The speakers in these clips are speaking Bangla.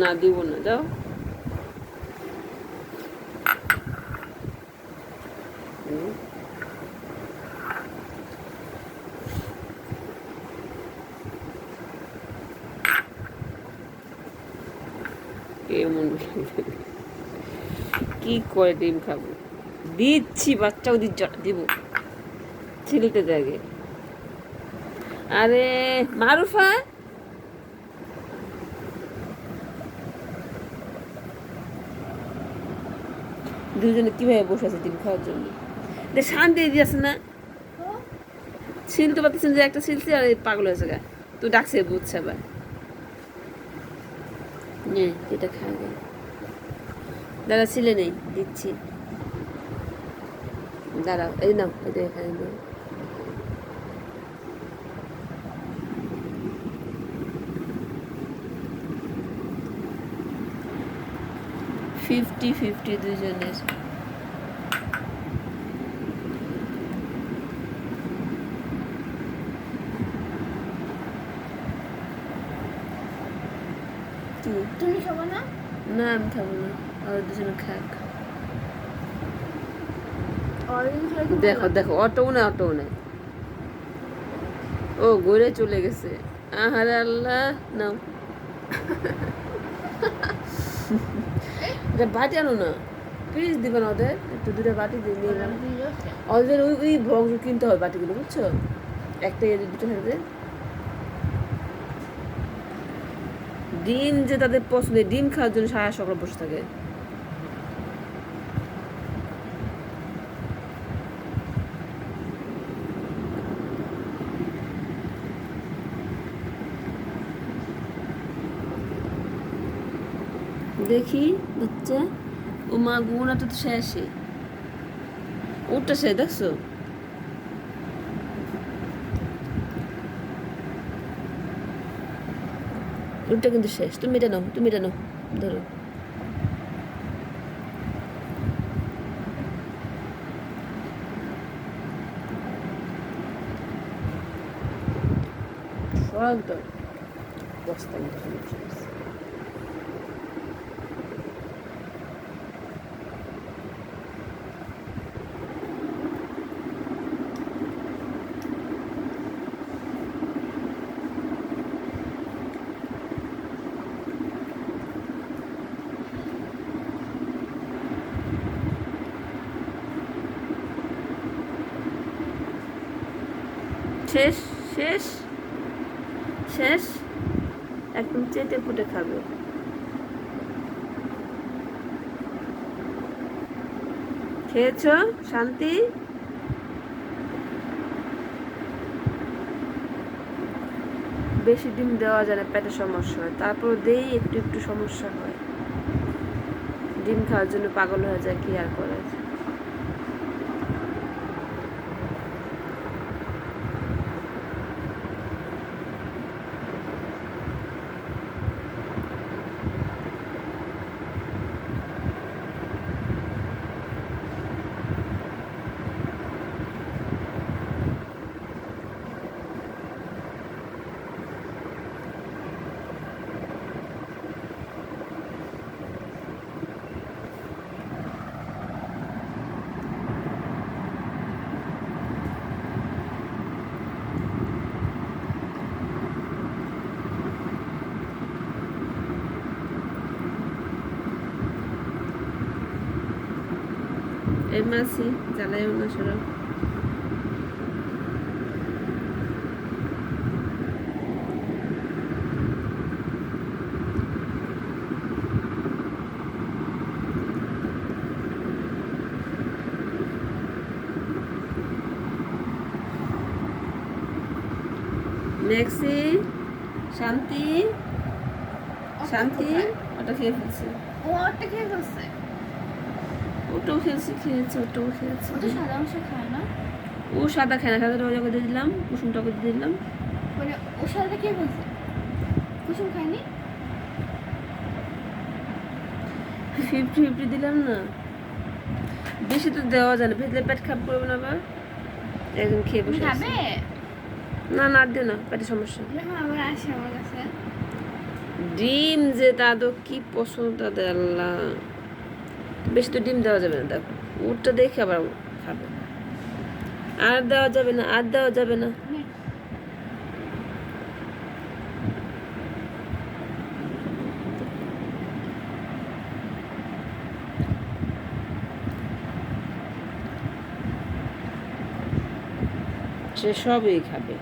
না, দিব না যাও কেমন কি করে ডিম খাব? দিচ্ছি, বাচ্চাও দিচ্ছ দিব। ছিলতে জাগে। আরে, মারুফা! দুজনে কীভাবে বসে আছে ডিম খাওয়ার জন্য? শান্তি দিয়েছে না। ছিলতে পারতেছেন যে একটা ছিলছি আর পাগল হয়েছে গা। তো ডাকছে বুঝছে আবার। এটা খাবে দাদা ছিলে নেই, দিচ্ছি। দাঁড়াও, এই নাও, এটা এখানে নাও। ফিফটি ফিফটি দুজনের। তুমি? খাব না? না আমি খাব না। আর দুজনে খাক। দেখো দেখো অটোও না অটোও না ও ঘুরে চলে গেছে। আহারে আল্লাহ নাও। এটা বাটি আনো না প্লিজ না ওদের? একটু দুটো বাটি দিয়ে নিয়ে ওদের ওই ওই বক্স কিনতে হবে বাটিগুলো, বুঝছ? একটা এদের দুটো থাকবে। ডিম যে তাদের পছন্দ ডিম খাওয়ার জন্য সারা সকাল বসে থাকে। দেখি বাচ্চা ও মা গুণাটা তো শেষে ওটা সে দেখছ? ওটা কিন্তু শেষ। তুমি এটা নাও, তুমি এটা নাও, ধরো। সব বস্তা শেষ শেষ শেষ। একদম চেটে ফুটে খাবে খেয়েছ? শান্তি? বেশি ডিম দেওয়া যায় না পেটে সমস্যা হয়। তারপর দেই একটু একটু সমস্যা হয়। ডিম খাওয়ার জন্য পাগল হয়ে যায়, কি আর করে এই মাসি জ্বালাই না সরব নেক্সি শান্তি শান্তি ওটা খেয়ে ফেলছে। ও একটা খেয়ে ফেলছে? ওটাও খেয়েছে খেয়েছে ওটাও খেয়েছে। ও তো সাদা অংশ খায় না? ও সাদা খায় না সাদা রোজা করে দিয়ে দিলাম কুসুমটা করে দিয়ে দিলাম। মানে ও সাদা খেয়ে ফেলছে কুসুম খায়নি? ফিফটি ফিফটি দিলাম না। বেশি তো দেওয়া যায় না ভেতরে পেট খারাপ করবে না আবার। একদম খেয়ে বসে খাবে? না না দিও না পেটের সমস্যা যখন আসে আমার কাছে। ডিম যে দাদু কি পছন্দ তাদের আল্লাহ। বেশি তো ডিম দেওয়া যাবে না, দেখো। উটটা দেখে আবার খাবে। আর দেওয়া যাবে না, আর দেওয়া যাবে না। সে সবই খাবে।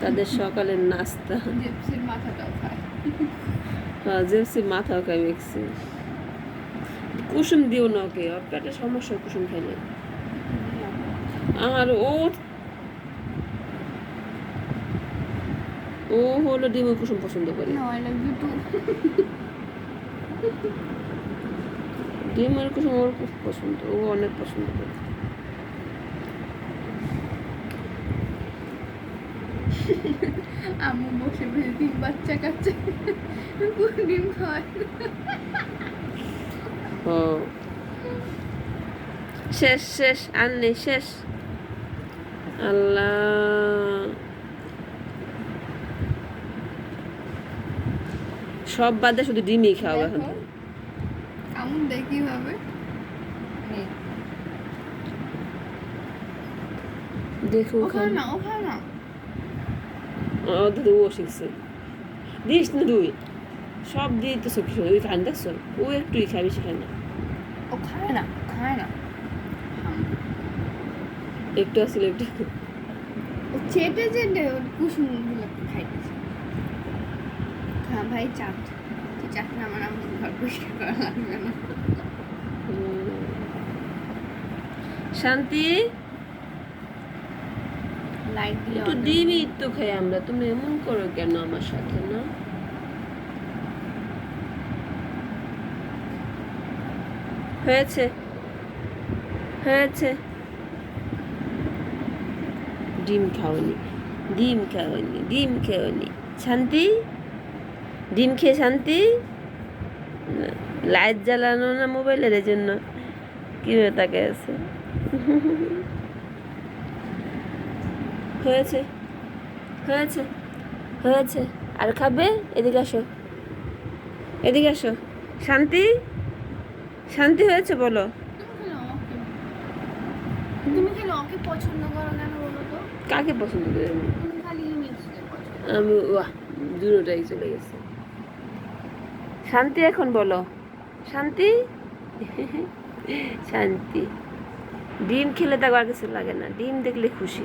তাদের সকালের নাস্তা। মাথাটাও খায়। জেসি মাথাও মিক্সি কুসুম দিও না ওকে ওর পেটে সমস্যা কুসুম খেলে। আর ও ও হলো ডিম কুসুম পছন্দ করে. ডিমের কুসুম ওর খুব পছন্দ ও অনেক পছন্দ করে। আম্মু বসে বসে ডিম বাচ্চা কাচ্ছে ডিম খাওয়ায়। ও। শেষ শেষ আর নেই শেষ। আল্লাহ। সব বাদে শুধু ডিমই খাও এখন। কেমন দেখি হবে দেখো ওখানে। না ওখানে না? ও দাদু ও শিখছে। দিস না তুই সব দিয়ে তো সব কিছু ওই খান দেখছ? ও একটুই খায় বেশি খায় না ও খায় না খায় না। একটু আসলে একটু ও চেটে চেটে কুসুমগুলো খাইতেছে। হ্যাঁ ভাই চাট। চাট না আমার আমার ঘর পরিষ্কার করা লাগবে না। শান্তি? লাইট দিলে একটু ডিমই তো খাই আমরা। তুমি এমন করো কেন আমার সাথে না? হয়েছে। হয়েছে। ডিম খাওনি। ডিম খাওনি। ডিম খাওনি। শান্তি? ডিম খেয়ে শান্তি? লাইট জ্বালানো না মোবাইলের জন্য? কীভাবে তাকে আছে? হয়েছে। হয়েছে। হয়েছে। আর খাবে? এদিকে আসো। এদিকে আসো। শান্তি? শান্তি হয়েছে বলো। তুমি খেলে ওকে তুমি খেলে ওকে পছন্দ করো কেন বলো তো? কাকে পছন্দ করে? আমি দুটোটাই চলে গেছে। শান্তি এখন বলো। শান্তি? শান্তি। ডিম খেলে তো আর কিছু লাগে না। ডিম দেখলে খুশি।